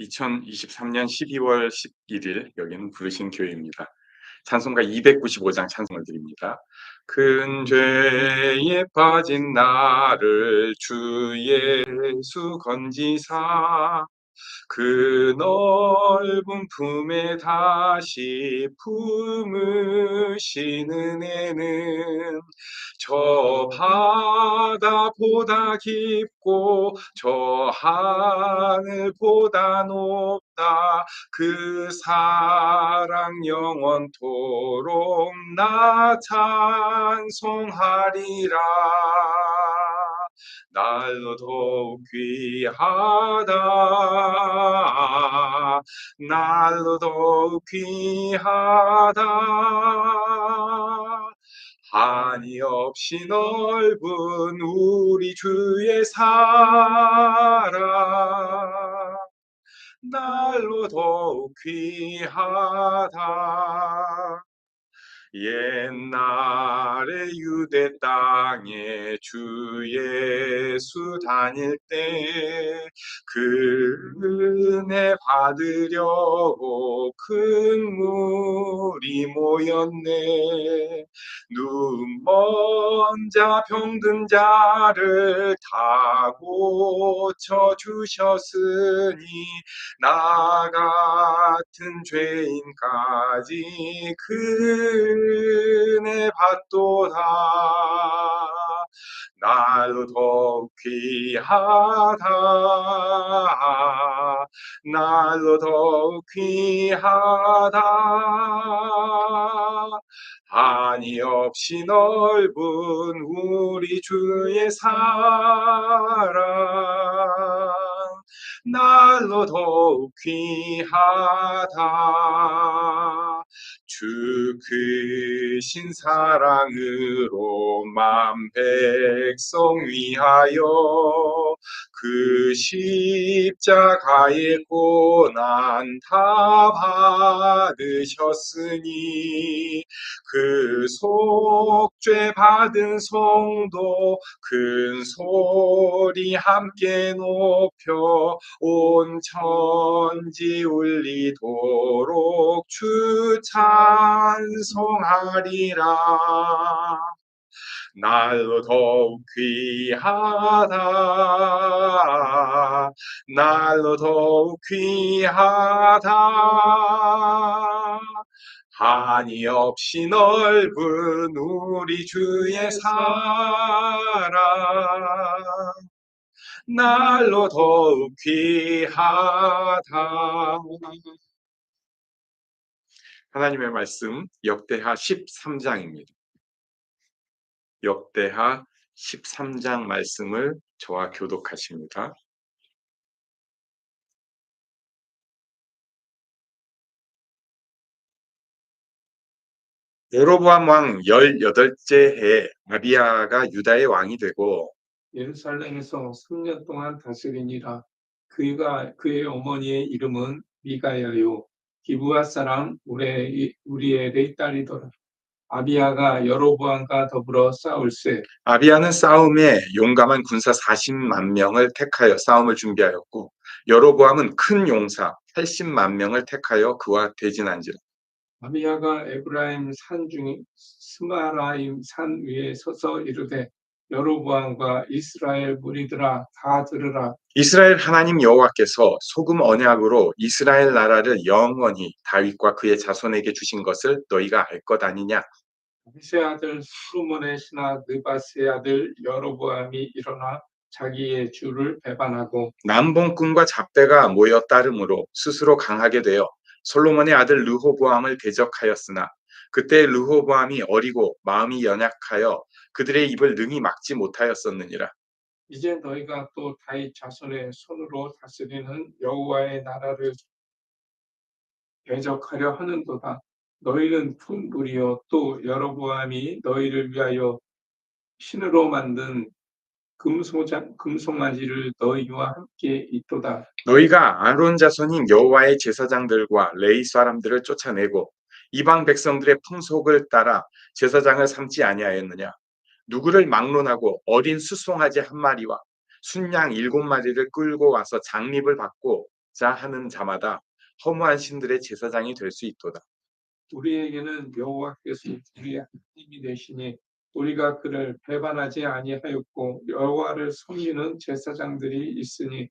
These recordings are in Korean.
2023년 12월 11일 여기는 부르신 교회입니다. 찬송가 295장 찬송을 드립니다. 큰 죄에 빠진 나를 주 예수 건지사 그 넓은 품에 다시 품으시는 애는 저 바다보다 깊고 저 하늘보다 높다. 그 사랑 영원토록 나 찬송하리라. 날로 더욱 귀하다 날로 더욱 귀하다. 한이 없이 넓은 우리 주의 사랑. 날로 더욱 귀하다. 옛날 에 유대 땅에 주 예수 다닐 때 그 은혜 받으려고 큰 물이 모였네. 눈먼 자 병든 자를 다 고쳐 주셨으니 나 같은 죄인까지 그 은혜 받도 다 날로 더욱 귀하다. 더욱 귀하다. 한이 없이 넓은 우리 주의 사랑. 날로 더욱 귀하다 주 크신 사랑으로 만 백성 위하여 그 십자가의 고난 다 받으셨으니 그 속죄 받은 성도 큰 소리 함께 높여 온 천지 울리도록 주 찬송하리라 날로 더욱 귀하다. 날로 더욱 귀하다. 한이 없이 넓은 우리 주의 사랑. 날로 더욱 귀하다. 하나님의 말씀 역대하 13장입니다. 역대하 13장 말씀을 저와 교독하십니다. 여로보암 왕 18째 해에 아비야가 유다의 왕이 되고 예루살렘에서 3년 동안 다스리니라. 그가 그의 어머니의 이름은 미가야요. 기부아 사람 우리 우리엘의 딸이더라. 아비야가 여로보암과 더불어 싸울세. 아비야는 싸움에 용감한 군사 40만 명을 택하여 싸움을 준비하였고 여로보암은 큰 용사 80만 명을 택하여 그와 대진한지라. 아비야가 에브라임 산중 스마라임 산 위에 서서 이르되 여로보암과 이스라엘 무리들아 다 들으라. 이스라엘 하나님 여호와께서 소금 언약으로 이스라엘 나라를 영원히 다윗과 그의 자손에게 주신 것을 너희가 알 것 아니냐? 다윗의 아들 수르몬의 신하 느바스의 아들 여로보암이 일어나 자기의 주를 배반하고 남봉꾼과 잡대가 모여 따름으로 스스로 강하게 되어 솔로몬의 아들 르호보암을 대적하였으나 그때 르호보암이 어리고 마음이 연약하여 그들의 입을 능히 막지 못하였었느니라. 이제 너희가 또 다윗 자손의 손으로 다스리는 여호와의 나라를 대적하려 하는도다. 너희는 큰 무리여 또 여로보암이 너희를 위하여 신으로 만든 금소장 금송아지를 너희와 함께 있도다. 너희가 아론 자손인 여호와의 제사장들과 레이 사람들을 쫓아내고 이방 백성들의 풍속을 따라 제사장을 삼지 아니하였느냐? 누구를 막론하고 어린 수송아지 한 마리와 순양 일곱 마리를 끌고 와서 장립을 받고 자 하는 자마다 허무한 신들의 제사장이 될 수 있도다. 우리에게는 여호와께서 우리의 하나님이 되시니 우리가 그를 배반하지 아니하였고 여호와를 섬기는 제사장들이 있으니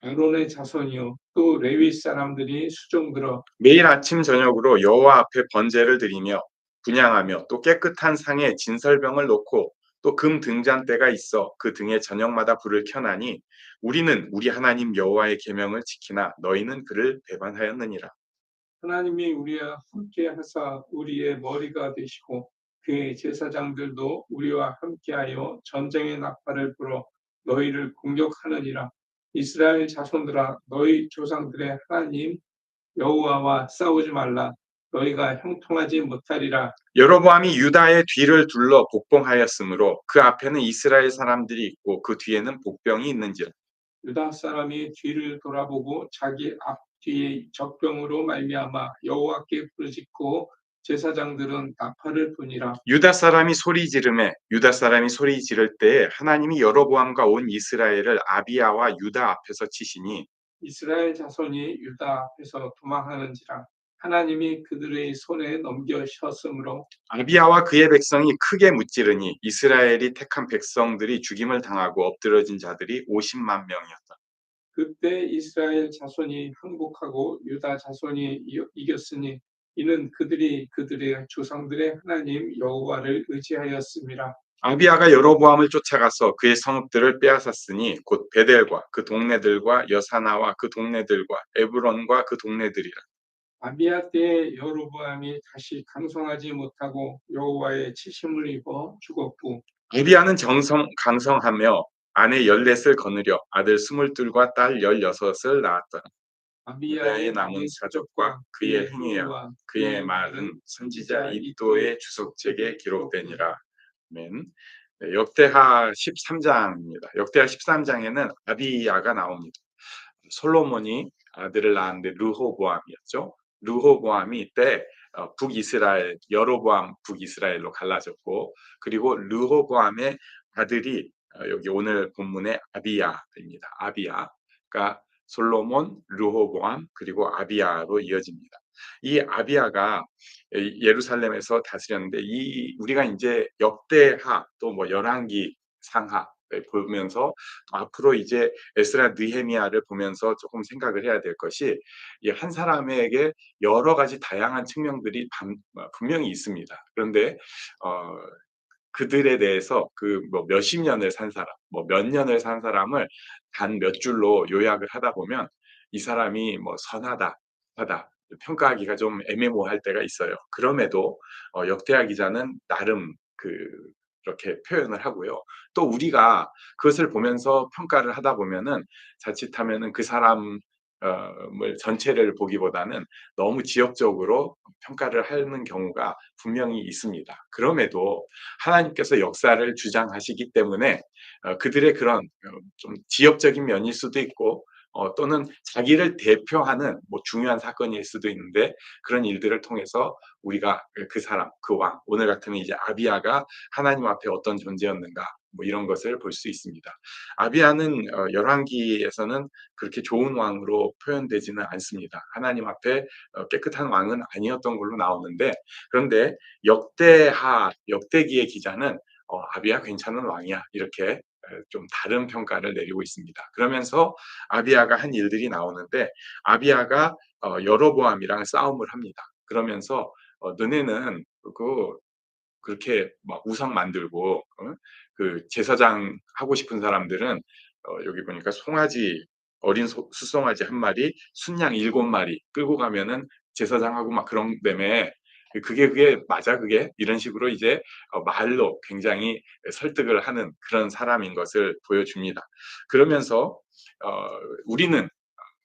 아론의 자손이요 또 레위 사람들이 수종 들어 매일 아침 저녁으로 여호와 앞에 번제를 드리며 분양하며 또 깨끗한 상에 진설병을 놓고 또 금 등잔대가 있어 그 등에 저녁마다 불을 켜나니 우리는 우리 하나님 여호와의 계명을 지키나 너희는 그를 배반하였느니라. 하나님이 우리와 함께 하사 우리의 머리가 되시고 그의 제사장들도 우리와 함께하여 전쟁의 나팔을 불어 너희를 공격하느니라. 이스라엘 자손들아 너희 조상들의 하나님 여호와와 싸우지 말라. 너희가 형통하지 못하리라. 여로보암이 유다의 뒤를 둘러 복봉하였으므로 그 앞에는 이스라엘 사람들이 있고 그 뒤에는 복병이 있는지라. 유다 사람이 뒤를 돌아보고 자기 앞 뒤에 적병으로 말미암아 여호와께 부르짖고 제사장들은 나팔을 부니라 유다 사람이 소리 지르매 유다 사람이 소리 지를 때에 하나님이 여로보암과 온 이스라엘을 아비야와 유다 앞에서 치시니 이스라엘 자손이 유다 앞에서 도망하는지라 하나님이 그들의 손에 넘겨셨으므로 아비야와 그의 백성이 크게 무찌르니 이스라엘이 택한 백성들이 죽임을 당하고 엎드러진 자들이 50만 명이었다. 그때 이스라엘 자손이 항복하고 유다 자손이 이- 이겼으니 이는 그들이 그들의 조상들의 하나님 여호와를 의지하였습니다. 아비야가 여로보암을 쫓아가서 그의 성읍들을 빼앗았으니 곧 베델과 그 동네들과 여사나와 그 동네들과 에브론과 그 동네들이라. 아비야 때에 여로보암이 다시 강성하지 못하고 여호와의 치심을 입어 죽었고 아비야는 정성 강성하며 아내 14을 거느려 아들 22과 딸 16을 낳았더라. 아비야의 남은 사족과 그의 행위와 그의 말은 선지자 이도의 주석책에 기록되니라. 아멘. 네, 역대하 13장입니다. 역대하 13장에는 아비야가 나옵니다. 솔로몬이 아들을 낳았는데 르호보암이었죠. 르호보암이 때 어, 북이스라엘 여로보암 북이스라엘로 갈라졌고 그리고 르호보암의 아들이 어, 여기 오늘 본문의 아비야입니다. 아비야. 그러니까 솔로몬, 르호보암 그리고 아비야로 이어집니다. 이 아비야가 예- 예루살렘에서 다스렸는데 이 우리가 이제 역대하 또 뭐 열왕기 상하 네, 보면서 앞으로 이제 에스라 느헤미야를 보면서 조금 생각을 해야 될 것이 이한 사람에게 여러 가지 다양한 측면들이 반- 어, 분명히 있습니다. 그런데 어, 그들에 대해서 그 뭐 몇십 년을 산 사람, 뭐 몇 년을 산 사람을 단 몇 줄로 요약을 하다 보면 이 사람이 뭐 선하다, 하다 평가하기가 좀 애매모호할 때가 있어요. 그럼에도 어, 역대하 기자는 나름 그 이렇게 표현을 하고요. 또 우리가 그것을 보면서 평가를 하다 보면은 자칫하면은 그 사람 을 전체를 보기보다는 너무 지역적으로 평가를 하는 경우가 분명히 있습니다. 그럼에도 하나님께서 역사를 주장하시기 때문에 어, 그들의 그런 어, 좀 지역적인 면일 수도 있고 어, 또는 자기를 대표하는 뭐 중요한 사건일 수도 있는데 그런 일들을 통해서 우리가 그- 그 사람, 그 왕, 오늘 같으면 이제 아비야가 하나님 앞에 어떤 존재였는가 뭐 이런 것을 볼 수 있습니다. 아비야는 어, 열왕기에서는 그렇게 좋은 왕으로 표현되지는 않습니다. 하나님 앞에 어, 깨끗한 왕은 아니었던 걸로 나오는데 그런데 역대하 역대기의 기자는 어, 아비야 괜찮은 왕이야 이렇게 에, 좀 다른 평가를 내리고 있습니다. 그러면서 아비야가 한 일들이 나오는데 아비야가 어, 여로보암이랑 싸움을 합니다. 그러면서 어, 너네는 그 그렇게 막 우상 만들고 어? 그 제사장 하고 싶은 사람들은 어, 여기 보니까 송아지 어린 소, 수송아지 한 마리, 순양 일곱 마리 끌고 가면은 제사장하고 막 그런 데에 그게 그게 맞아 그게 이런 식으로 이제 어, 말로 굉장히 설득을 하는 그런 사람인 것을 보여줍니다. 그러면서 어, 우리는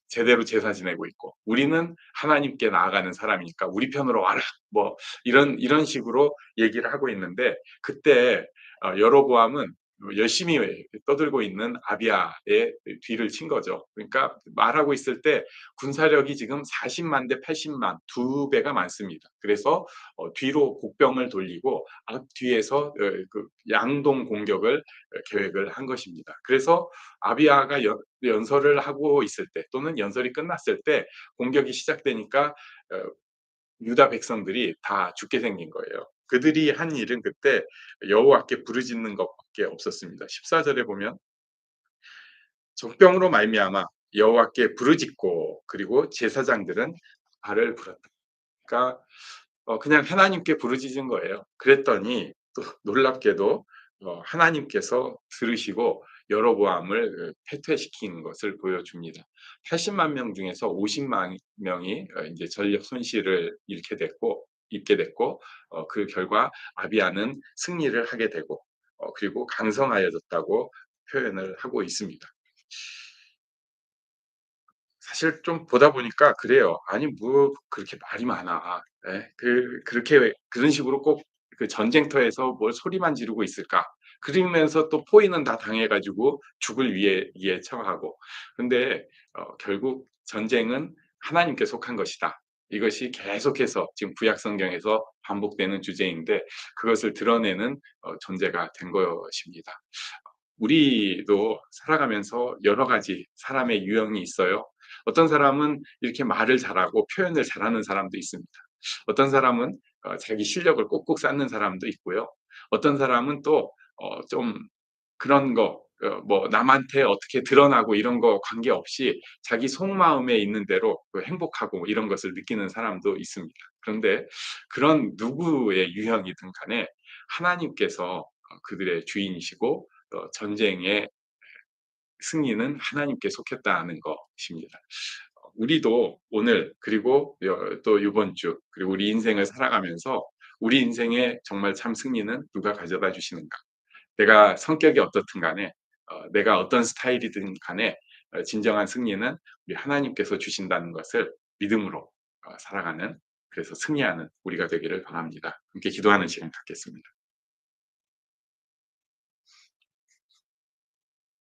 제대로 제사 지내고 있고 우리는 하나님께 나아가는 사람이니까 우리 편으로 와라 뭐 이런 이런 식으로 얘기를 하고 있는데 그때 어, 여로보암은 열심히 떠들고 있는 아비아의 뒤를 친 거죠. 그러니까 말하고 있을 때 군사력이 지금 40만 대 80만 두 배가 많습니다. 그래서 어, 뒤로 복병을 돌리고 앞 뒤에서 어, 그 양동 공격을 어, 계획을 한 것입니다. 그래서 아비아가 연, 연설을 하고 있을 때 또는 연설이 끝났을 때 공격이 시작되니까 어, 유다 백성들이 다 죽게 생긴 거예요. 그들이 한 일은 그때 여호와께 부르짖는 것밖에 없었습니다. 14절에 보면 적병으로 말미암아 여호와께 부르짖고 그리고 제사장들은 발을 불었다. 그러니까 어, 그냥 하나님께 부르짖은 거예요. 그랬더니 또 놀랍게도 어, 하나님께서 들으시고 여로보암을 어, 패퇴시킨 것을 보여줍니다. 80만 명 중에서 50만 명이 어, 이제 전력 손실을 잃게 됐고 입게 됐고 어, 그 결과 아비아는 승리를 하게 되고 어, 그리고 강성하여졌다고 표현을 하고 있습니다. 사실 좀 보다 보니까 그래요. 아니 뭐 그렇게 말이 많아. 예? 그 그렇게 그런 식으로 꼭 그 전쟁터에서 뭘 소리만 지르고 있을까? 그러면서 또 포위는 다 당해가지고 죽을 위해 위해 처하고. 근데 어, 결국 전쟁은 하나님께 속한 것이다. 이것이 계속해서 지금 구약 성경에서 반복되는 주제인데 그것을 드러내는 어, 존재가 된 것입니다. 우리도 살아가면서 여러 가지 사람의 유형이 있어요. 어떤 사람은 이렇게 말을 잘하고 표현을 잘하는 사람도 있습니다. 어떤 사람은 어, 자기 실력을 꼭꼭 쌓는 사람도 있고요. 어떤 사람은 또 어, 좀 그런 거, 어, 뭐 남한테 어떻게 드러나고 이런 거 관계없이 자기 속마음에 있는 대로 그 행복하고 이런 것을 느끼는 사람도 있습니다. 그런데 그런 누구의 유형이든 간에 하나님께서 어, 그들의 주인이시고 어, 전쟁의 승리는 하나님께 속했다는 것입니다. 어, 우리도 오늘 그리고 여- 또 이번 주 그리고 우리 인생을 살아가면서 우리 인생의 정말 참 승리는 누가 가져다 주시는가? 내가 성격이 어떻든 간에 어, 내가 어떤 스타일이든 간에 어, 진정한 승리는 우리 하나님께서 주신다는 것을 믿음으로 어, 살아가는 그래서 승리하는 우리가 되기를 바랍니다. 함께 기도하는 시간 갖겠습니다.